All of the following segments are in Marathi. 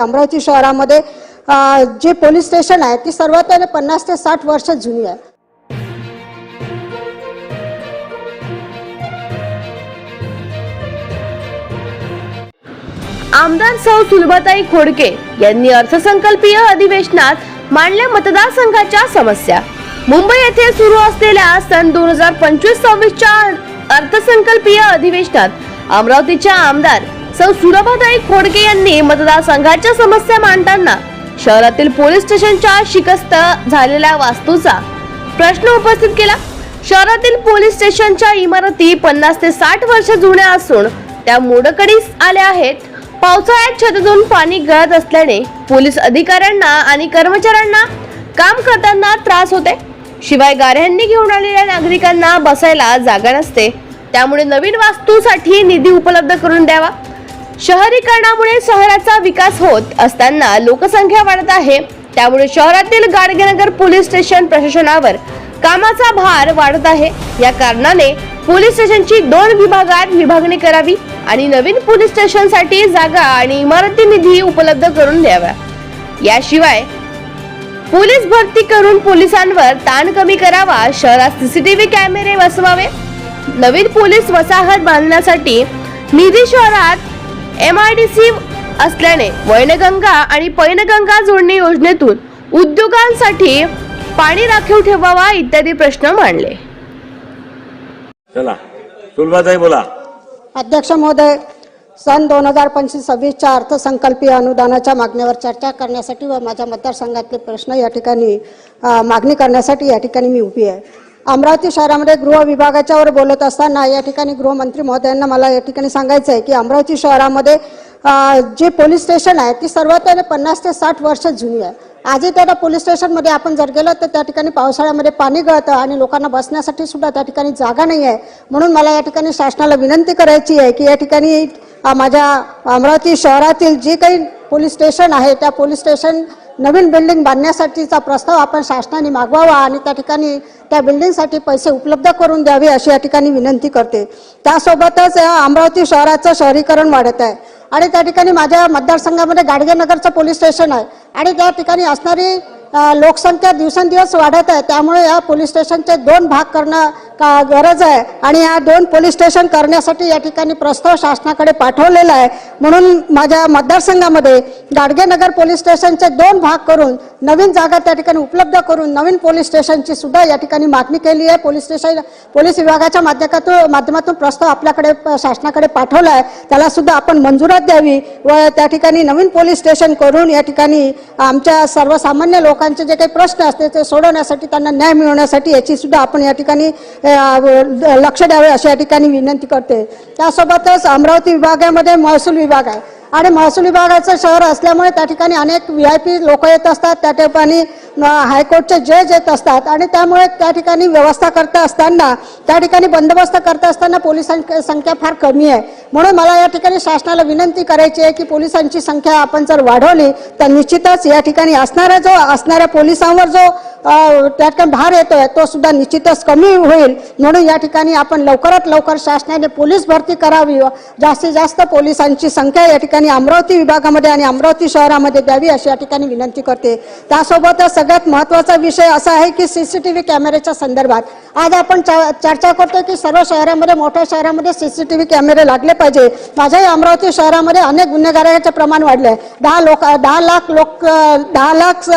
अमरावती शहरामध्ये जे पोलीस स्टेशन आहे ती सर्वात पन्नास ते साठ वर्ष जुनी आहे. आमदार सौ सुलभाताई खोडके यांनी अर्थसंकल्पीय अधिवेशनात मांडल्या मतदारसंघाच्या समस्या. मुंबई येथे सुरू असलेल्या सन दोन हजार पंचवीस सव्वीसच्या अर्थसंकल्पीय अधिवेशनात अमरावतीच्या आमदार सौ सुलभाताई खोडके यांनी मतदारसंघाच्या समस्या मांडताना शहरातील पोलीस स्टेशनच्या शिकस्त झालेल्या वास्तूचा प्रश्न उपस्थित केला. शहरातील पोलीस स्टेशनच्या इमारती पन्नास ते साठ वर्ष जुन्या असून त्या मोडकडीस आल्या आहेत. पावसाळ्यात छतातून पाणी गळत असल्याने पोलीस अधिकाऱ्यांना आणि कर्मचाऱ्यांना काम करताना त्रास होते शिवाय गाऱ्यांनी घेऊन आलेल्या नागरिकांना बसायला जागा नसते. त्यामुळे नवीन वास्तूसाठी निधी उपलब्ध करून द्यावा. शहरीकरणामुळे शहराचा विकास होत असताना लोकसंख्या वाढत आहे. त्यामुळे शहरातील गाडगेनगर पोलीस स्टेशन प्रशासनावर कामाचा भार वाढत आहे. या कारणाने पोलीस स्टेशनची दोन विभागात विभागणी करावी आणि नवीन पोलीस स्टेशनसाठी जागा आणि इमारती निधी उपलब्ध करून द्यावा याशिवाय पोलीस भरती करून पोलिसांवर ताण कमी करावा शहरात सीसीटीव्ही कॅमेरे बसवावे नवीन पोलीस वसाहत बांधण्यासाठी निधी शहरात एम आय डी सी असल्याने वैनगंगा आणि पैनगंगा जोडणी योजनेतून उद्योगांसाठी पाणी राखीव ठेवावा इत्यादी प्रश्न मांडले. चला बोला. अध्यक्ष महोदय सन दोन हजार पंचवीस सव्वीसच्या अर्थसंकल्पीय अनुदानाच्या मागण्यावर चर्चा करण्यासाठी व माझ्या मतदारसंघातले प्रश्न या ठिकाणी मागणी करण्यासाठी या ठिकाणी मी उभी आहे. अमरावती शहरामध्ये गृह विभागाच्यावर बोलत असताना या ठिकाणी गृहमंत्री महोदयांना मला या ठिकाणी सांगायचं आहे की अमरावती शहरामध्ये जे पोलीस स्टेशन आहे ती सर्वात पन्नास ते साठ वर्ष जुनी आहे. आजही त्या पोलीस स्टेशनमध्ये आपण जर गेलो तर त्या ठिकाणी पावसाळ्यामध्ये पाणी गळतं आणि लोकांना बसण्यासाठी सुद्धा त्या ठिकाणी जागा नाही आहे. म्हणून मला या ठिकाणी शासनाला विनंती करायची आहे की या ठिकाणी माझ्या अमरावती शहरातील जे काही पोलीस स्टेशन आहे त्या पोलीस स्टेशन नवीन बिल्डिंग बांधण्यासाठीचा प्रस्ताव आपण शासनाने मागवावा आणि त्या ठिकाणी त्या बिल्डिंगसाठी पैसे उपलब्ध करून द्यावे अशी या ठिकाणी विनंती करते. त्यासोबतच अमरावती शहराचं शहरीकरण वाढत आहे. आणि त्या ठिकाणी माझ्या मतदारसंघामध्ये गाडगेनगरचं पोलीस स्टेशन आहे. आणि त्या ठिकाणी असणारी लोकसंख्या दिवसेंदिवस वाढत आहे. त्यामुळे या पोलीस स्टेशनचे दोन भाग करणं का गरज आहे? आणि या दोन पोलीस स्टेशन करण्यासाठी या ठिकाणी प्रस्ताव शासनाकडे पाठवलेला आहे. म्हणून माझ्या मतदारसंघामध्ये गाडगेनगर पोलीस स्टेशनचे दोन भाग करून नवीन जागा त्या ठिकाणी उपलब्ध करून नवीन पोलीस स्टेशनची सुद्धा या ठिकाणी मागणी केली आहे. पोलीस स्टेशन पोलीस विभागाच्या माध्यमातून माध्यमातून प्रस्ताव आपल्याकडे शासनाकडे पाठवला आहे. त्याला सुद्धा आपण मंजुरात द्यावी व त्या ठिकाणी नवीन पोलीस स्टेशन करून या ठिकाणी आमच्या सर्वसामान्य लोकांचे जे काही प्रश्न असते ते सोडवण्यासाठी त्यांना न्याय मिळवण्यासाठी याची सुद्धा आपण या ठिकाणी लक्ष द्यावे अशा या ठिकाणी विनंती करते. त्यासोबतच अमरावती विभागामध्ये महसूल विभाग आहे. आणि महसूल विभागाचं शहर असल्यामुळे त्या ठिकाणी अनेक व्ही आय पी लोक येत असतात. त्या ठिकाणी हायकोर्टचे जज येत असतात. आणि त्यामुळे त्या ठिकाणी व्यवस्था करता असताना त्या ठिकाणी बंदोबस्त करता असताना पोलिसांची संख्या फार कमी आहे. म्हणून मला या ठिकाणी शासनाला विनंती करायची आहे की पोलिसांची संख्या आपण जर वाढवली तर निश्चितच या ठिकाणी असणारा जो असणाऱ्या पोलिसांवर जो त्या ठिकाणी भार येतोय तो सुद्धा निश्चितच कमी होईल. म्हणून या ठिकाणी आपण लवकरात लवकर शासनाने पोलीस भरती करावी जास्तीत जास्त पोलिसांची संख्या या ठिकाणी अमरावती विभागामध्ये आणि अमरावती शहरामध्ये द्यावी अशी या ठिकाणी विनंती करते. त्यासोबतच सगळ्यात महत्त्वाचा विषय असा आहे की सी सी टी व्ही कॅमेऱ्याच्या संदर्भात. आज आपण चर्चा करतो की सर्व शहरामध्ये मोठ्या शहरामध्ये सी सी टी व्ही कॅमेरे लागले पाहिजे. माझ्याही अमरावती शहरामध्ये अनेक गुन्हेगाराचे प्रमाण वाढले आहे दहा लोक दहा लाख लोक दहा लाख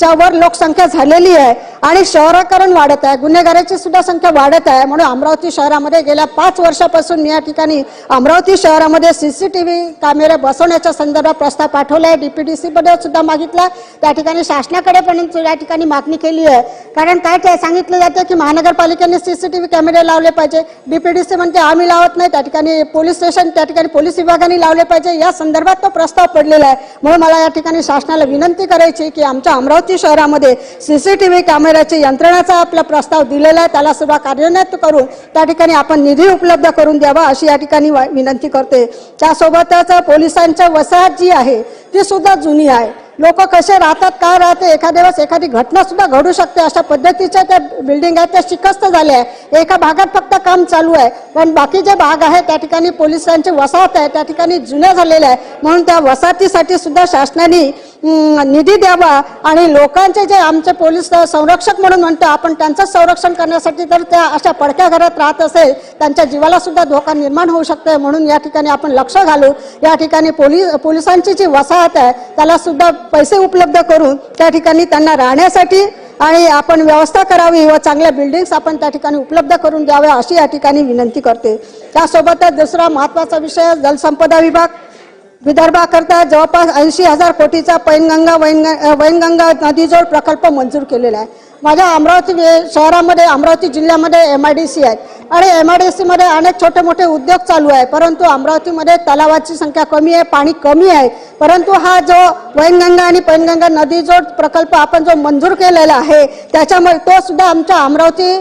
च्या वर लोकसंख्या झालेली आहे आणि शहराकरण वाढत आहे. गुन्हेगाराची सुद्धा संख्या वाढत आहे. म्हणून अमरावती शहरामध्ये गेल्या पाच वर्षापासून मी या ठिकाणी अमरावती शहरामध्ये सी सी टी व्ही कॅमेरे बसवण्याच्या संदर्भात प्रस्ताव पाठवला आहे. डी पी डी मध्ये सुद्धा मागितला त्या ठिकाणी शासनाकडे पण या ठिकाणी मागणी केली आहे. कारण काय सांगितलं जातं की महानगरपालिकेने सी सी टी व्ही कॅमेरे लावले पाहिजे. बी पी डी सी म्हणते आम्ही लावत नाही. त्या ठिकाणी पोलीस स्टेशन त्या ठिकाणी पोलीस विभागाने लावले पाहिजे. या संदर्भात तो प्रस्ताव पडलेला आहे. म्हणून मला या ठिकाणी शासनाला विनंती करायची की आमच्या अमरावती शहरामध्ये सीसीटीव्ही कॅमेऱ्याची यंत्रणाचा आपला प्रस्ताव दिलेला आहे. त्याला सुद्धा कार्यान्वित करून त्या ठिकाणी आपण निधी उपलब्ध करून द्यावा अशी या ठिकाणी विनंती करते. त्यासोबतच पोलिसांच्या वसाहत जी आहे ती सुद्धा जुनी आहे. लोक कसे राहतात काय राहते एखाद्या वेळेस एखादी घटना सुद्धा घडू शकते. अशा पद्धतीच्या त्या बिल्डिंग आहेत त्या शिकस्त झाल्या आहे. एका भागात फक्त काम चालू आहे. पण बाकी जे भाग आहे त्या ठिकाणी पोलिसांची वसाहत आहे त्या ठिकाणी जुन्या झालेल्या आहे म्हणून त्या वसाहतीसाठी सुद्धा शासनाने निधी द्यावा आणि लोकांचे जे आमचे पोलीस संरक्षक म्हणून म्हणतो आपण त्यांचं संरक्षण करण्यासाठी तर त्या अशा पडक्या घरात राहत असेल त्यांच्या जीवाला सुद्धा धोका निर्माण होऊ शकते म्हणून या ठिकाणी आपण लक्ष घालू. या ठिकाणी पोलीस पोलिसांची जी वसाहत आहे त्याला सुद्धा पैसे उपलब्ध करून त्या ठिकाणी त्यांना राहण्यासाठी आणि आपण व्यवस्था करावी व चांगल्या बिल्डिंग्स आपण त्या ठिकाणी उपलब्ध करून द्याव्या अशी या ठिकाणी विनंती करते. त्यासोबतच दुसरा महत्त्वाचा विषय जलसंपदा विभाग. विदर्भाकरता जवळपास ऐंशी हजार कोटीचा पैनगंगा वैनग वैनगंगा नदीजोड प्रकल्प मंजूर केलेला आहे. माझ्या अमरावती वे- शहरामध्ये अमरावती जिल्ह्यामध्ये एम आय डी सी आहेत आणि एम आय डी सीमध्ये अनेक छोटे मोठे उद्योग चालू आहे परंतु अमरावतीमध्ये तलावाची संख्या कमी आहे पाणी कमी आहे. परंतु हा जो वैनगंगा आणि पैनगंगा नदीजोड प्रकल्प आपण जो मंजूर केलेला आहे त्याच्यामुळे तो सुद्धा आमच्या अमरावती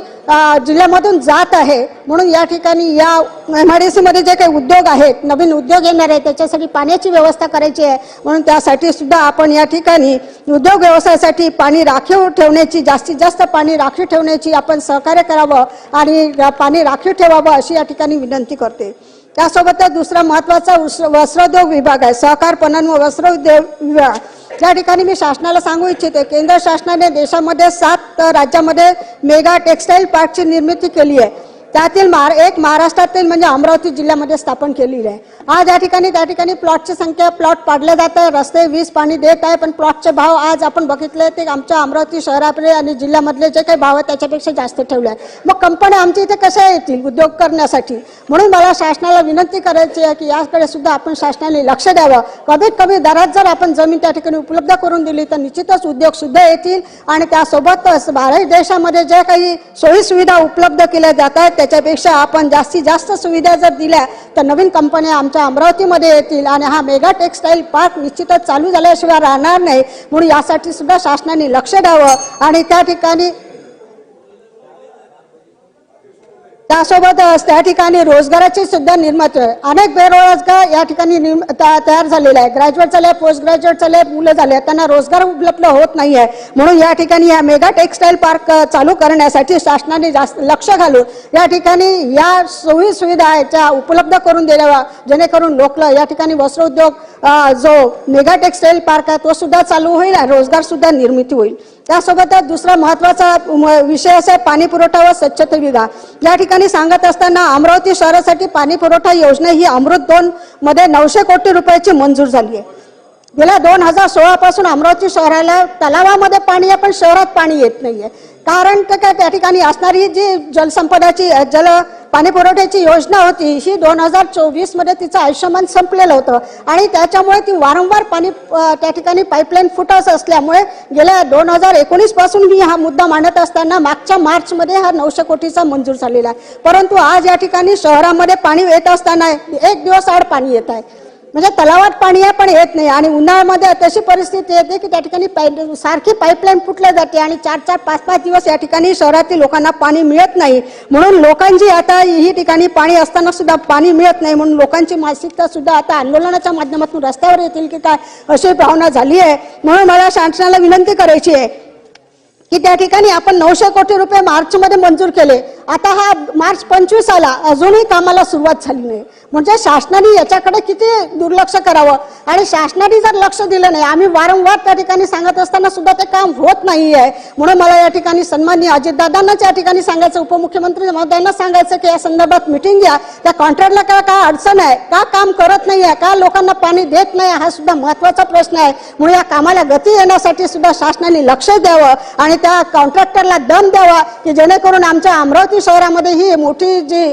जिल्ह्यामधून जात आहे. म्हणून या ठिकाणी या एम आय डी सीमध्ये जे काही उद्योग आहेत नवीन उद्योग येणार आहे त्याच्यासाठी पाण्याची व्यवस्था करायची आहे. म्हणून त्यासाठी सुद्धा आपण या ठिकाणी उद्योग व्यवसायासाठी पाणी राखीव ठेवण्याची जास्तीत जास्त पाणी राखीव ठेवण्याची आपण सहकार्य करावं आणि पाणी राखीव ठेवावं अशी या ठिकाणी विनंती करते. त्यासोबतच दुसरा महत्त्वाचा वस्त्रोद्योग विभाग आहे. सहकार पणन व वस्त्रोद्योग विभाग. त्या ठिकाणी मी शासनाला सांगू इच्छिते केंद्र शासनाने देशामध्ये सात राज्यामध्ये मेगा टेक्सटाईल पार्कची निर्मिती केली आहे. त्यातील महार एक महाराष्ट्रातील म्हणजे अमरावती जिल्ह्यामध्ये स्थापन केलेली आहे. आज या ठिकाणी त्या ठिकाणी प्लॉटची संख्या प्लॉट पाडले जात. आहे रस्ते वीज पाणी देत आहे पण प्लॉटचे भाव आज आपण बघितले ते आमच्या अमरावती शहराकडे आणि जिल्ह्यामधले जे काही भाव आहेत त्याच्यापेक्षा जास्त ठेवले आहे मग कंपन्या आमच्या इथे कशा येतील उद्योग करण्यासाठी? म्हणून मला शासनाला विनंती करायची आहे की याकडे सुद्धा आपण शासनाने लक्ष द्यावं. कमीत कमी दरात जर आपण जमीन त्या ठिकाणी उपलब्ध करून दिली तर निश्चितच उद्योग सुद्धा येतील आणि त्यासोबतच भारत देशामध्ये ज्या काही सोयीसुविधा उपलब्ध केल्या जात आहेत त्याच्यापेक्षा आपण जास्तीत जास्त सुविधा जर दिल्या तर नवीन कंपन्या आमच्या अमरावतीमध्ये येतील आणि हा मेगा टेक्सटाईल पार्क निश्चितच चालू झाल्याशिवाय राहणार नाही. म्हणून यासाठी सुद्धा शासनाने लक्ष द्यावं आणि त्या ठिकाणी त्यासोबतच त्या ठिकाणी रोजगाराची सुद्धा निर्मिती अनेक बेरोजगार या ठिकाणी तयार झालेला आहे ग्रॅज्युएट झाले पोस्ट ग्रॅज्युएट झाले मुलं झाले. त्यांना रोजगार उपलब्ध होत नाही आहे. म्हणून या ठिकाणी या मेगा टेक्सटाईल पार्क चालू करण्यासाठी शासनाने जास्त लक्ष घालून या ठिकाणी या सोयी सुविधा आहेत त्या उपलब्ध करून द्याव्या जेणेकरून लोक या ठिकाणी वस्त्रोद्योग जो मेगा टेक्सटाईल पार्क आहे तो सुद्धा चालू होईल आणि रोजगार सुद्धा निर्मिती होईल. त्यासोबतच दुसरा महत्त्वाचा म- विषय असा आहे पाणी पुरवठा व स्वच्छता विभाग. या ठिकाणी सांगत असताना अमरावती शहरासाठी पाणी पुरवठा योजना ही अमृत दोन मध्ये नऊशे कोटी रुपयाची मंजूर झाली आहे. गेल्या दोन हजार सोळा पासून अमरावती शहराला तलावामध्ये पाणी आहे पण शहरात पाणी येत नाहीये. कारण ते काय त्या ठिकाणी असणारी जी जलसंपदाची जल पाणी पुरवठ्याची योजना होती ही दोन हजार चोवीसमध्ये तिचं आयुष्यमान संपलेलं होतं. आणि त्याच्यामुळे ती वारंवार पाणी त्या ठिकाणी पाईपलाईन फुटत असल्यामुळे गेल्या दोन हजार एकोणीसपासून मी हा मुद्दा मांडत असताना मागच्या मार्चमध्ये हा नऊशे कोटीचा मंजूर झालेला आहे. परंतु आज या ठिकाणी शहरामध्ये पाणी येत असताना एक दिवस आड पाणी येत आहे. म्हणजे तलावात पाणी आहे पण येत नाही. आणि उन्हाळ्यामध्ये तशी परिस्थिती येते की त्या ठिकाणी पाईप सारखी पाईपलाईन फुटल्या जाते आणि चार चार पाच पाच दिवस या ठिकाणी शहरातील लोकांना पाणी मिळत नाही. म्हणून लोकांची आता ही ठिकाणी पाणी असताना सुद्धा पाणी मिळत नाही. म्हणून लोकांची मानसिकता सुद्धा आता आंदोलनाच्या माध्यमातून रस्त्यावर येतील की काय अशी भावना झाली आहे. म्हणून मला शासनाला विनंती करायची आहे की त्या ठिकाणी आपण नऊशे कोटी रुपये मार्चमध्ये मंजूर केले. आता हा मार्च पंचवीस आला अजूनही कामाला सुरुवात झाली नाही. म्हणजे शासनाने याच्याकडे किती दुर्लक्ष करावं? आणि शासनाने जर लक्ष दिलं नाही आम्ही वारंवार त्या ठिकाणी सांगत असताना सुद्धा ते काम होत नाही आहे म्हणून मला या ठिकाणी सन्माननीय अजितदादांनाच या ठिकाणी सांगायचं उपमुख्यमंत्री महोदयांना सांगायचं की या संदर्भात मिटिंग घ्या. त्या कॉन्ट्रॅक्टला काय काय अडचण आहे? का काम करत नाही आहे का लोकांना पाणी देत नाही? हा सुद्धा महत्त्वाचा प्रश्न आहे. म्हणून या कामाला गती येण्यासाठी सुद्धा शासनाने लक्ष द्यावं आणि त्या कॉन्ट्रॅक्टरला दम द्यावा की जेणेकरून आमच्या अमरावती शहरामध्ये ही मोठी जी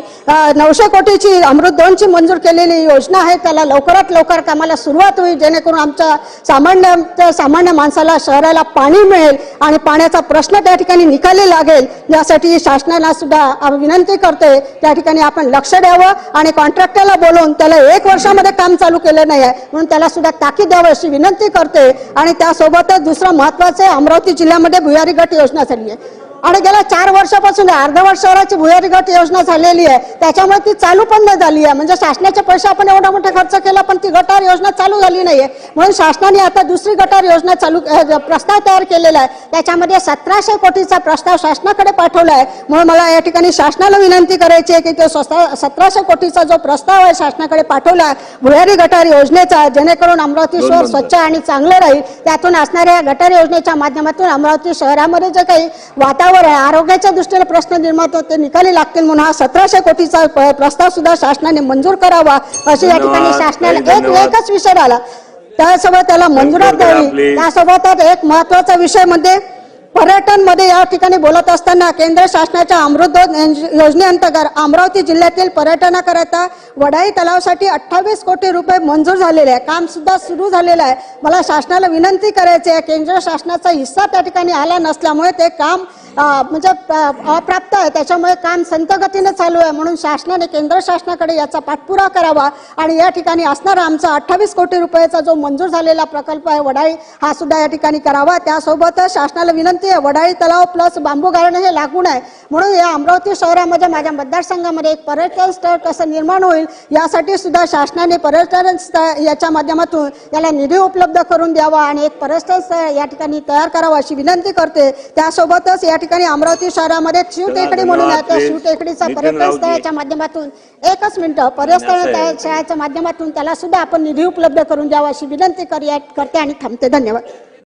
नऊशे कोटीची अमृत दोनची मंजूर केलेली योजना आहे त्याला लवकरात लवकर कामाला सुरुवात होईल जेणेकरून आमच्या सामान्य त्या सामान्य माणसाला शहराला पाणी मिळेल आणि पाण्याचा प्रश्न त्या ठिकाणी निकाली लागेल. यासाठी शासनाला सुद्धा विनंती करते त्या ठिकाणी आपण लक्ष द्यावं आणि कॉन्ट्रॅक्टरला बोलवून त्याला एक वर्षामध्ये काम चालू केलं नाही आहे म्हणून त्याला सुद्धा ताकीद द्यावं अशी विनंती करते आणि त्यासोबतच दुसरं महत्वाचं आहे अमरावती जिल्ह्यामध्ये भुयारी गट योजना झाली आहे. आणि गेल्या चार वर्षापासून अर्ध वर्षभराची भुयारी गट योजना झालेली आहे. त्याच्यामुळे ती चालू पण नाही झाली आहे. म्हणजे शासनाचे पैसे आपण एवढा मोठा खर्च केला पण ती गटार योजना चालू झाली नाहीये. म्हणून शासनाने आता दुसरी गटार योजना चालू प्रस्ताव तयार केलेला आहे. त्याच्यामध्ये सतराशे कोटीचा प्रस्ताव शासनाकडे पाठवला आहे. म्हणून मला या ठिकाणी शासनाला विनंती करायची आहे की तो सतराशे कोटीचा जो प्रस्ताव आहे शासनाकडे पाठवला आहे भुयारी गटार योजनेचा जेणेकरून अमरावती शहर. स्वच्छ आणि चांगलं राहील. त्यातून असणाऱ्या गटार योजनेच्या माध्यमातून अमरावती शहरामध्ये जे काही वातावरण आहे, आरोग्याच्या दृष्टीने प्रश्न निर्माण होते ते निकाली लागतील म्हणून हा सतराशे कोटीचा प्रस्ताव सुद्धा शासनाने मंजूर करावा अशी या ठिकाणी ताई, एक. एकच विषय राहिला त्यासोबत त्याला मंजुरात द्यावी. त्यासोबतच एक महत्त्वाचा विषय म्हणजे पर्यटनमध्ये या ठिकाणी बोलत असताना केंद्र शासनाच्या अमृत योजनेअंतर्गत अमरावती जिल्ह्यातील पर्यटनाकरता वडाई तलावासाठी अठ्ठावीस कोटी रुपये मंजूर झालेले आहे काम सुद्धा सुरू झालेलं आहे मला शासनाला विनंती करायची आहे केंद्र शासनाचा हिस्सा त्या ठिकाणी आला नसल्यामुळे ते काम म्हणजे अप्राप्त आहे. त्याच्यामुळे काम संतगतीने चालू आहे. म्हणून शासनाने केंद्र शासनाकडे याचा पाठपुरा करावा. आणि या ठिकाणी असणारा आमचा अठ्ठावीस कोटी रुपयाचा जो मंजूर झालेला प्रकल्प आहे वडाळी हा सुद्धा या ठिकाणी करावा. त्यासोबतच शासनाला विनंती आहे वडाळी तलाव प्लस बांबू गार्डन हे लागून आहे. म्हणून या अमरावती शहरामध्ये माझ्या मतदारसंघामध्ये एक पर्यटन स्थळ कसं निर्माण होईल यासाठी सुद्धा शासनाने पर्यटन स्थळ याच्या माध्यमातून याला निधी उपलब्ध करून द्यावा आणि एक पर्यटन स्थळ या ठिकाणी तयार करावं अशी विनंती करते. त्यासोबतच या ठिकाणी अमरावती शहरामध्ये शिवटेकडी म्हणून आहे त्या शिवटेकडीचा पर्यटन. स्थळाच्या माध्यमातून एकच मिनिटं पर्यटन. स्थळाच्या माध्यमातून त्याला सुद्धा आपण निधी उपलब्ध करून द्यावा अशी विनंती करूया करते आणि थांबते धन्यवाद